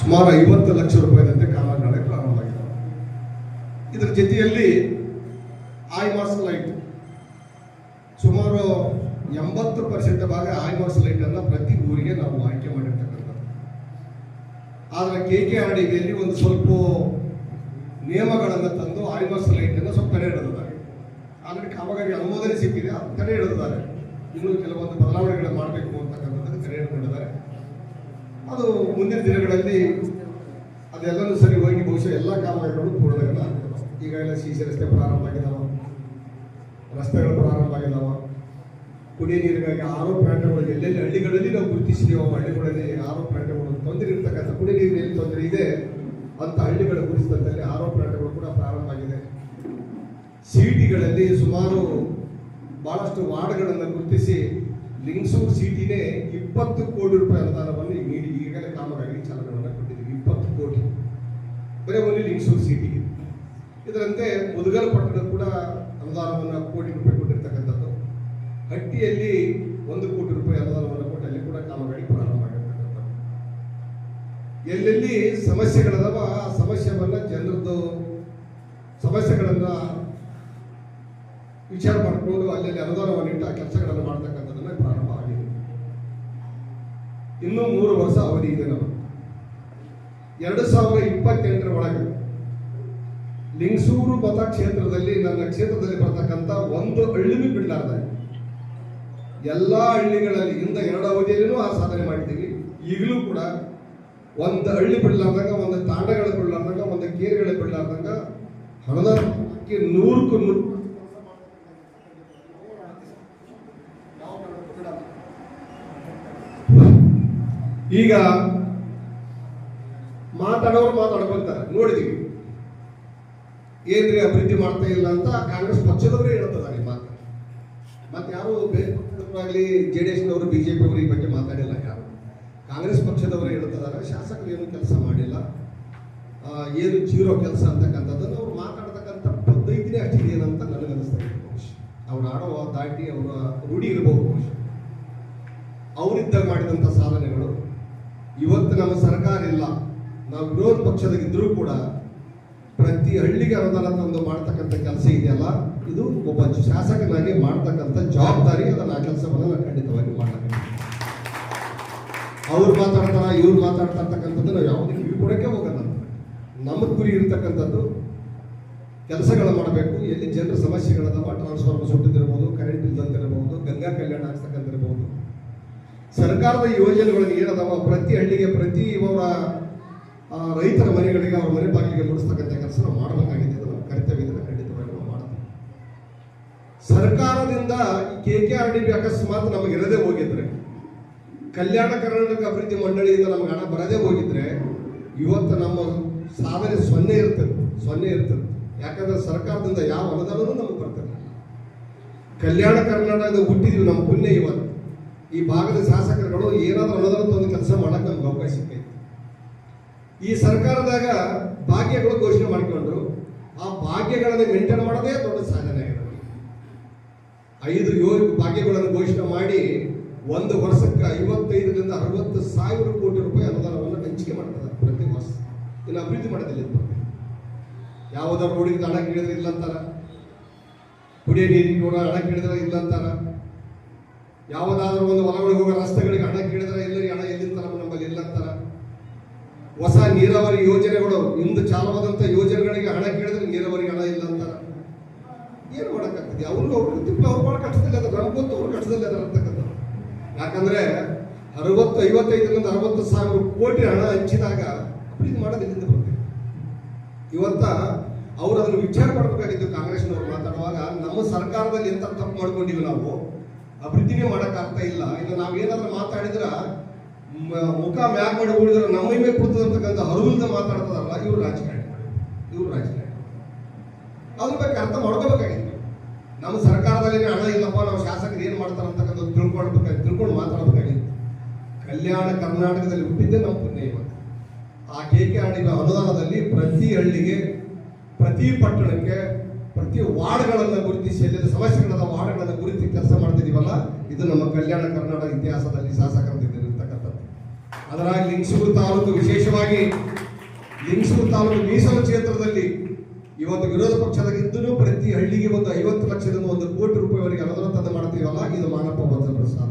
ಸುಮಾರು ಐವತ್ತು ಲಕ್ಷ ರೂಪಾಯಿನಂತೆ ಕಾಮಗಾರಿ ಪ್ರಾರಂಭವಾಗಿದೆ. ಇದರ ಜೊತೆಯಲ್ಲಿ ಐಮಾಸ್ ಲೈಟ್ ಸುಮಾರು ಎಂಬತ್ತು ಪರ್ಸೆಂಟ್ ಭಾಗ ಐಮಾಸ್ ಲೈಟ್ ಅನ್ನ ಪ್ರತಿ ಊರಿಗೆ ನಾವು ಆಯ್ಕೆ ಮಾಡಿರ್ತಕ್ಕಂಥದ್ದು. ಆದರೆ ಕೆ ಕೆ ಆರ್ ಡಿಗೆಯಲ್ಲಿ ಒಂದು ಸ್ವಲ್ಪ ನಿಯಮಗಳನ್ನು ತಂದು ಐಮಾಸ್ ಲೈಟ್ ಅನ್ನು ಸ್ವಲ್ಪ ತಡೆ ಹಿಡಿದಿದ್ದಾರೆ. ಆದರೆ ಕಾಮಗಾರಿ ಅನುಮೋದನೆ ಸಿಕ್ಕಿದೆ, ಅದು ತಡೆ ಹಿಡಿದಿದ್ದಾರೆ. ಇನ್ನೂ ಕೆಲವೊಂದು ಬದಲಾವಣೆಗಳನ್ನು ಮಾಡಬೇಕು ಅಂತಕ್ಕಂಥದ್ದನ್ನು ತಡೆ ಹಿಡಿದಿದ್ದಾರೆ ಅದು ಮುಂದಿನ ದಿನಗಳಲ್ಲಿ ಅದೆಲ್ಲನೂ ಸರಿ ಹೋಗಿ ಬಹುಶಃ ಎಲ್ಲ ಕಾಮಗಾರಿಗಳು ಪೂರ್ಣಗಳ ಈಗ ಎಲ್ಲ ಸಿ ಸಿ ರಸ್ತೆ ಪ್ರಾರಂಭ ಆಗಿದಾವ. ರಸ್ತೆಗಳು ಪ್ರಾರಂಭ ಆಗಿದಾವ. ಕುಡಿಯ ನೀರಿಗಾಗಿ ಆರೋ ಪ್ಲಾಂಟ್ಗಳು ಎಲ್ಲೆಲ್ಲಿ ಹಳ್ಳಿಗಳಲ್ಲಿ ನಾವು ಗುರ್ತಿಸಿ ಆ ಹಳ್ಳಿಗಳಲ್ಲಿ ಆರೋ ಪ್ಲಾಂಟ್ಗಳು ತೊಂದರೆ ಇರ್ತಕ್ಕಂಥ ಕುಡಿಯ ನೀರಿನಲ್ಲಿ ತೊಂದರೆ ಇದೆ ಅಂತ ಹಳ್ಳಿಗಳ ಗುರುತಿಸಿದಂತಲ್ಲಿ ಆರೋ ಪ್ಲಾಂಟ್ಗಳು ಕೂಡ ಪ್ರಾರಂಭ ಆಗಿದೆ. ಸಿಟಿಗಳಲ್ಲಿ ಸುಮಾರು ಭಾಳಷ್ಟು ವಾರ್ಡ್ಗಳನ್ನು ಗುರುತಿಸಿ, ಲಿಂಗ್ಸೂರ್ ಸಿಟಿನೇ ಇಪ್ಪತ್ತು ಕೋಟಿ ರೂಪಾಯಿ ಅನುದಾನವನ್ನು ಈಗ ನೀಡಿ ಈಗಲೇ ಕಾಮಗಾರಿ ಚಾಲನೆಯನ್ನು ಕೊಟ್ಟಿದ್ದೀವಿ ಇಪ್ಪತ್ತು ಕೋಟಿ ಬರೀ ಒಂದು ಲಿಂಗಸೂರು ಸಿಟಿಗೆ ಇದರಂತೆ ಮುದುಗಲ್ ಪಟ್ಟಣ ಕೂಡ ಅನುದಾನವನ್ನು ಕೋಟಿ ರೂಪಾಯಿ ಕೊಟ್ಟಿರ್ತಕ್ಕಂಥದ್ದು. ಹಟ್ಟಿಯಲ್ಲಿ ಒಂದು ಕೋಟಿ ರೂಪಾಯಿ ಅನುದಾನವನ್ನು ಕೊಟ್ಟು ಅಲ್ಲಿ ಕೂಡ ಕಾಮಗಾರಿ ಪ್ರಾರಂಭ ಮಾಡಿರ್ತಕ್ಕಂಥದ್ದು. ಎಲ್ಲೆಲ್ಲಿ ಸಮಸ್ಯೆಗಳದಾವ, ಆ ಸಮಸ್ಯೆವನ್ನ ಜನರದ್ದು ಸಮಸ್ಯೆಗಳನ್ನು ವಿಚಾರ ಮಾಡಿಕೊಂಡು ಅಲ್ಲಲ್ಲಿ ಅನುದಾನವನ್ನು ಇಟ್ಟು ಆ ಕೆಲಸಗಳನ್ನು ಮಾಡ್ತಕ್ಕಂಥದ್ದನ್ನು ಪ್ರಾರಂಭ ಆಗಿದೆ. ಇನ್ನೂ ಮೂರು ವರ್ಷ ಅವಧಿ ಇದೆ ನಾವು ಎರಡು ಸಾವಿರದ ಇಪ್ಪತ್ತೆಂಟರ ಒಳಗೆ ಲಿಂಗಸೂರು ಮತಕ್ಷೇತ್ರದಲ್ಲಿ, ನನ್ನ ಕ್ಷೇತ್ರದಲ್ಲಿ ಬರ್ತಕ್ಕಂಥ ಒಂದು ಹಳ್ಳಿನೂ ಬಿಡಲಾರ್ದ. ಎಲ್ಲ ಹಳ್ಳಿಗಳಲ್ಲಿ ಇಂದ ಎರಡು ಅವಧಿಯಲ್ಲಿನೂ ಆ ಸಾಧನೆ ಮಾಡಿದ್ದೀವಿ. ಈಗಲೂ ಕೂಡ ಒಂದು ಹಳ್ಳಿ ಬಿಡಲಾರ್ದಂಗ, ಒಂದು ತಾಂಡಗಳ ಬಿಡಲಾರ್ದಂಗ, ಒಂದು ಕೇರಿಗಳು ಬಿಡಲಾರ್ದಂಗ ಹಣದಕ್ಕೆ ನೂರಕ್ಕೂ ನೂರು ಈಗ ಮಾತಾಡೋರು ಮಾತಾಡ್ಕೊಂತಾರೆ. ನೋಡಿದೀವಿ. ಏನ್ರಿ ಅಭಿವೃದ್ಧಿ ಮಾಡ್ತಾ ಇಲ್ಲ ಅಂತ ಕಾಂಗ್ರೆಸ್ ಪಕ್ಷದವರು ಹೇಳ್ತದಾರೆ ಮಾತು. ಮತ್ತೆ ಯಾರು ಬೇರೆ ಪಕ್ಷದವರಾಗಲಿ, ಜೆ ಡಿ ಎಸ್ನವರು, ಬಿ ಜೆ ಪಿ ಅವರು ಈ ಬಗ್ಗೆ ಮಾತಾಡಿಲ್ಲ ಯಾರು? ಕಾಂಗ್ರೆಸ್ ಪಕ್ಷದವರು ಹೇಳ್ತದಾರೆ ಶಾಸಕರು ಏನು ಕೆಲಸ ಮಾಡಿಲ್ಲ. ಏನು ಜೀರೋ ಕೆಲಸ ಅಂತಕ್ಕಂಥದ್ದನ್ನು ಅವ್ರು ಮಾತಾಡ್ತಕ್ಕಂಥ ಪದ್ಧತಿನೇ ಅಷ್ಟಿದೆಯೇನಂತ ನನಗೆ ಅನಿಸ್ತದೆ ಬಹುಶಃ ಅವ್ರು ಆಡೋ ದಾಟಿ ಅವರ ರೂಢಿ ಇರಬಹುದು ಬಹುಶಃ. ಅವರಿದ್ದಾಗ ಮಾಡಿದಂಥ ಸಾಧನೆಗಳು. ಇವತ್ತು ನಮ್ಮ ಸರ್ಕಾರ ಇಲ್ಲ. ನಾವು ವಿರೋಧ ಪಕ್ಷದಾಗಿದ್ದರೂ ಕೂಡ ಪ್ರತಿ ಹಳ್ಳಿಗೆ ಅನುದಾನ ತಂದು ಮಾಡ್ತಕ್ಕಂಥ ಕೆಲಸ ಇದೆಯಲ್ಲ, ಇದು ಒಬ್ಬ ಶಾಸಕನಾಗಿ ಮಾಡ್ತಕ್ಕಂಥ ಜವಾಬ್ದಾರಿ ಅದನ್ನು ಆ ಕೆಲಸವನ್ನು ನಾನು ಖಂಡಿತವಾಗಿ ಮಾಡಬೇಕು ಅವ್ರು ಮಾತಾಡ್ತಾರ, ಇವ್ರು ಮಾತಾಡ್ತಾ ಇರ್ತಕ್ಕಂಥದ್ದು ನಾವು ಯಾವುದೇ ಕಿವಿ ಕೊಡಕ್ಕೆ ಹೋಗಲ್ಲ. ನಮ್ಮ ಗುರಿ ಇರ್ತಕ್ಕಂಥದ್ದು ಕೆಲಸಗಳು ಮಾಡಬೇಕು, ಎಲ್ಲಿ ಜನರ ಸಮಸ್ಯೆಗಳದಾವ ಟ್ರಾನ್ಸ್ಫಾರ್ಮರ್ ಸುಟ್ಟಿದ್ದಿರ್ಬೋದು ಕರೆಂಟ್ ಇಲ್ದಂತಿರ್ಬೋದು, ಗಂಗಾ ಕಲ್ಯಾಣ ಆಗ್ತಕ್ಕಂತಿರ್ಬೋದು ಸರ್ಕಾರದ ಯೋಜನೆಗಳಲ್ಲಿ ಏನದಾವ ಪ್ರತಿ ಹಳ್ಳಿಗೆ ಪ್ರತಿ ಅವರ ರೈತರ ಮನೆಗಳಿಗೆ ಅವ್ರ ಮನೆ ಬಾಗಿಲಿಗೆ ಮುಡಿಸ್ತಕ್ಕಂಥ ಕೆಲಸ ನಾವು ಮಾಡಬೇಕಾಗಿದೆ ಕರ್ತವ್ಯ ಖಂಡಿತವಾಗಿ ನಾವು ಮಾಡ್ತೀವಿ. ಸರ್ಕಾರದಿಂದ ಈ K K R D B ಅಕಸ್ಮಾತ್ ನಮಗೆ ಇರದೇ ಹೋಗಿದ್ರೆ, ಕಲ್ಯಾಣ ಕರ್ನಾಟಕ ಅಭಿವೃದ್ಧಿ ಮಂಡಳಿಯಿಂದ ನಮಗೆ ಹಣ ಬರದೇ ಹೋಗಿದ್ರೆ, ಇವತ್ತು ನಮ್ಮ ಸಾವಿರ ಸೊನ್ನೆ ಇರ್ತದೆ ಸೊನ್ನೆ ಇರ್ತದೆ. ಯಾಕಂದ್ರೆ ಸರ್ಕಾರದಿಂದ ಯಾವ ಅನುದಾನವೂ ನಮಗೆ ಬರ್ತದೆ. ಕಲ್ಯಾಣ ಕರ್ನಾಟಕದ ಹುಟ್ಟಿದೀವಿ ನಮ್ಮ ಪುಣ್ಯ ಇವತ್ತು. ಈ ಭಾಗದ ಶಾಸಕರುಗಳು ಏನಾದರೂ ಅನುದಾನ ತಂದು ಕೆಲಸ ಮಾಡಕ್ಕೆ ನಮ್ಗೆ ಅವಕಾಶ ಸಿಕ್ಕೈತೆ. ಈ ಸರ್ಕಾರದಾಗ ಭಾಗ್ಯಗಳು ಘೋಷಣೆ ಮಾಡಿಕೊಂಡ್ರು. ಆ ಭಾಗ್ಯಗಳನ್ನು ಮೇಂಟೈನ್ ಮಾಡೋದೇ ದೊಡ್ಡ ಸಾಧನೆ ಆಗಿದೆ ಐದು ಯೋಜ, ಭಾಗ್ಯಗಳನ್ನು ಘೋಷಣೆ ಮಾಡಿ ಒಂದು ವರ್ಷಕ್ಕೆ ಐವತ್ತೈದರಿಂದ ಅರವತ್ತು ಸಾವಿರ ಕೋಟಿ ರೂಪಾಯಿ ಅನುದಾನವನ್ನು ಹಂಚಿಕೆ ಮಾಡ್ತಾರೆ ಪ್ರತಿ ವರ್ಷ. ಇನ್ನು ಅಭಿವೃದ್ಧಿ ಮಾಡೋದಿಲ್ಲ ಇದು. ಯಾವುದರ ರೋಡಿಗೆ ಹಣ ಕೇಳಿದ್ರೆ ಇಲ್ಲ ಅಂತಾರ. ಕುಡಿಯೋ ನೀರಿಗೆ ಕೂಡ ಹಣ ಕೇಳಿದ್ರೆ ಇಲ್ಲ ಅಂತಾರ. ಯಾವುದಾದ್ರೂ ಒಂದು ಹೊಲಗಳಿಗೆ ಹೋಗೋ ರಸ್ತೆಗಳಿಗೆ ಹಣ ಕೇಳಿದ್ರೆ ಇಲ್ಲ ಹಣ ಎಲ್ಲಿಂದ ನಮ್ಮಲ್ಲಿ ಇಲ್ಲ ಅಂತಾರ. ಹೊಸ ನೀರಾವರಿ ಯೋಜನೆಗಳು, ಇಂದು ಚಾಲವಾದಂತ ಯೋಜನೆಗಳಿಗೆ ಹಣ ಕೇಳಿದ್ರೆ ನೀರಾವರಿ ಹಣ ಇಲ್ಲ ಅಂತಾರ. ಏನು ಮಾಡಕ್ಕಾಗ್ತದೆ? ಅವ್ರಿಗೂ ಅವ್ರು ತಿಪ್ಪಲು ಅವ್ರು ಭಾಳ ಕಷ್ಟದಲ್ಲಿ ಅದ ನಮ್ಗೆ ಗೊತ್ತು, ಅವ್ರು ಕಷ್ಟದಲ್ಲಿ ಅದಾರ ಯಾಕಂದ್ರೆ ಅರವತ್ತು, ಐವತ್ತೈದರಿಂದ ಅರವತ್ತು ಸಾವಿರ ಕೋಟಿ ಹಣ ಹಂಚಿದಾಗ ಅಭಿವೃದ್ಧಿ ಮಾಡೋದಿಲ್ಲ ಬರ್ತದೆ ಇವತ್ತ ಅವ್ರು ಅದನ್ನು ವಿಚಾರ ಮಾಡಬೇಕಾಗಿತ್ತು, ಕಾಂಗ್ರೆಸ್ನವ್ರು ಮಾತಾಡುವಾಗ, ನಮ್ಮ ಸರ್ಕಾರದಲ್ಲಿ ಎಂತ ತಪ್ಪು ಮಾಡ್ಕೊಂಡಿವಿ ನಾವು? ಅಭಿವೃದ್ಧಿನೇ ಮಾಡೋಕ್ಕಾಗ್ತಾ ಇಲ್ಲ. ಇಲ್ಲ ನಾವೇನಾದ್ರೂ ಮಾತಾಡಿದ್ರ ಮುಖ ಮ್ಯಾಕ್ ಮಾಡಿ ಉಳಿದ್ರೆ ನಮ್ಮ ಮೇಲೆ ಕೊಡ್ತಿರ್ತಕ್ಕಂಥ ಹರುವಿಲ್ದ ಮಾತಾಡ್ತದಲ್ಲ ಇವ್ರು ರಾಜಕಾರಣಿ. ಇವ್ರು ರಾಜಕಾರಣಿ. ಅದ್ರ ಬಗ್ಗೆ ಅರ್ಥ ಮಾಡ್ಕೋಬೇಕಾಗಿತ್ತು. ನಮ್ಮ ಸರ್ಕಾರದಲ್ಲಿ ಹಣ ಇಲ್ಲಪ್ಪ, ನಾವು ಶಾಸಕರು ಏನು ಮಾಡ್ತಾರೆ ಅಂತಕ್ಕಂಥದ್ದು ತಿಳ್ಕೊಳ್ಬೇಕಾಗಿ ತಿಳ್ಕೊಂಡು ಮಾತಾಡಬೇಕಾಗಿತ್ತು. ಕಲ್ಯಾಣ ಕರ್ನಾಟಕದಲ್ಲಿ ಹುಟ್ಟಿದ್ದೆ ನಮ್ಮ ಪುಣ್ಯ ಆ ಕೆ ಕೆ ಆಡಿನ ಅನುದಾನದಲ್ಲಿ ಪ್ರತಿ ಹಳ್ಳಿಗೆ, ಪ್ರತಿ ಪಟ್ಟಣಕ್ಕೆ, ಪ್ರತಿ ವಾರ್ಡ್ಗಳನ್ನು ಗುರುತಿಸಿ ಸಮಸ್ಯೆಗಳನ್ನ ಸಮಸ್ಯೆಗಳದ ವಾರ್ಡ್ಗಳನ್ನು ಗುರುತಿಸಿ ಕೆಲಸ ಮಾಡ್ತಿದ್ದೀವಲ್ಲ, ಇದು ನಮ್ಮ ಕಲ್ಯಾಣ ಕರ್ನಾಟಕ ಇತಿಹಾಸದಲ್ಲಿ ಶಾಸಕರದಿಂದ ಅದರಾಗಿ ಲಿಂಗಸೂರು ತಾಲೂಕು ವಿಶೇಷವಾಗಿ ಲಿಂಗಸೂರು ತಾಲೂಕು ಮೀಸಲು ಕ್ಷೇತ್ರದಲ್ಲಿ ಇವತ್ತು ವಿರೋಧ ಪಕ್ಷದ ಇದ್ದೂ ಪ್ರತಿ ಹಳ್ಳಿಗೆ ಒಂದು ಐವತ್ತು ಲಕ್ಷದಿಂದ ಒಂದು ಕೋಟಿ ರೂಪಾಯಿವರೆಗೆ ಅನುದಾನ ತಂದು ಮಾಡ್ತೀವಲ್ಲ, ಇದು ಮಾನಪ್ಪ ಭದ್ರ ಪ್ರಸಾದ